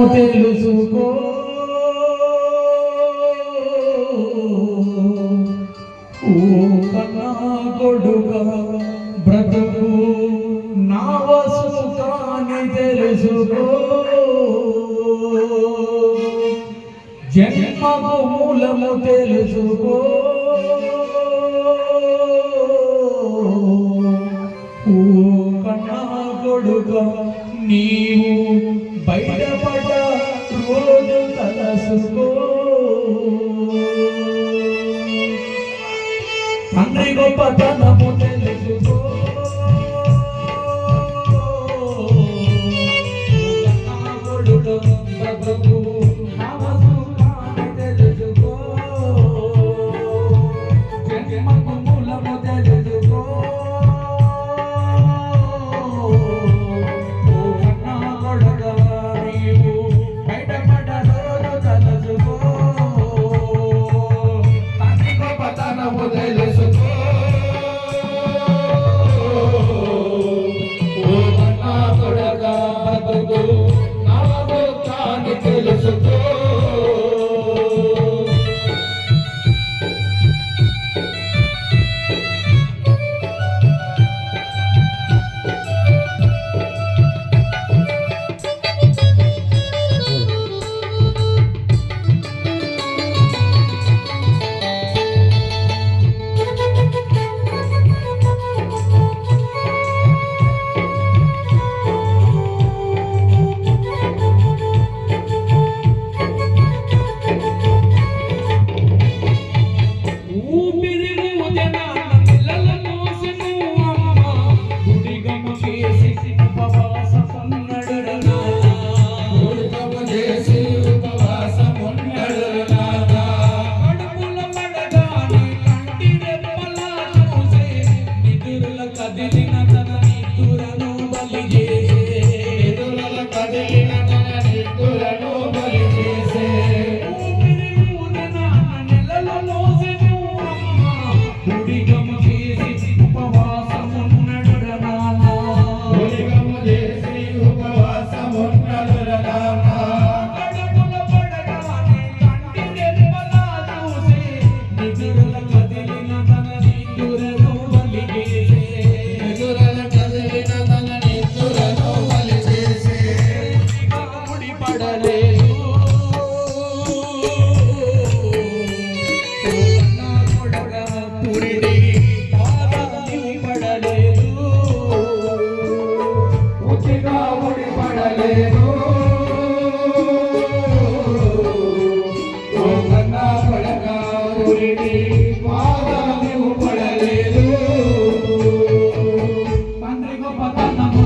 తెలుసుకో కొడుక బ్రతుకు. నా తెలుసుకో. జన్మము మూలము తెలుసుకో. కన్నా కొడుక నీవు బయట Boyun talasko Tanri gopatanamu yes. 나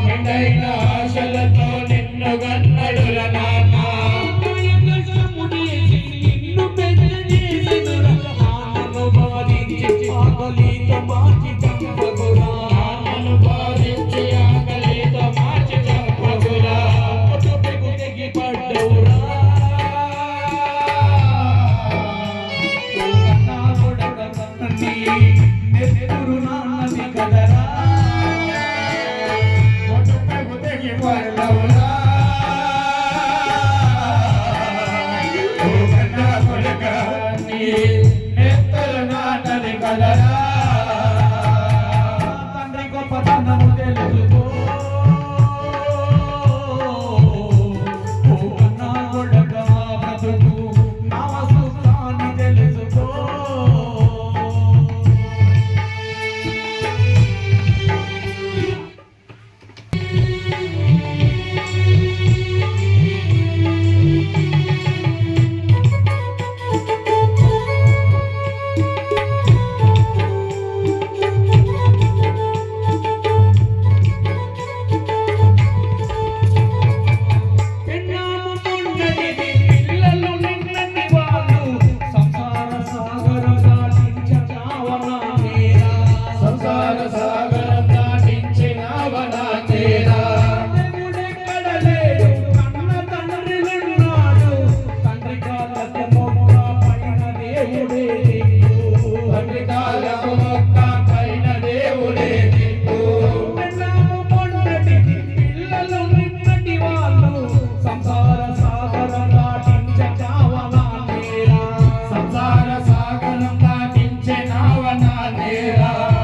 పండైన ఆశల मेरा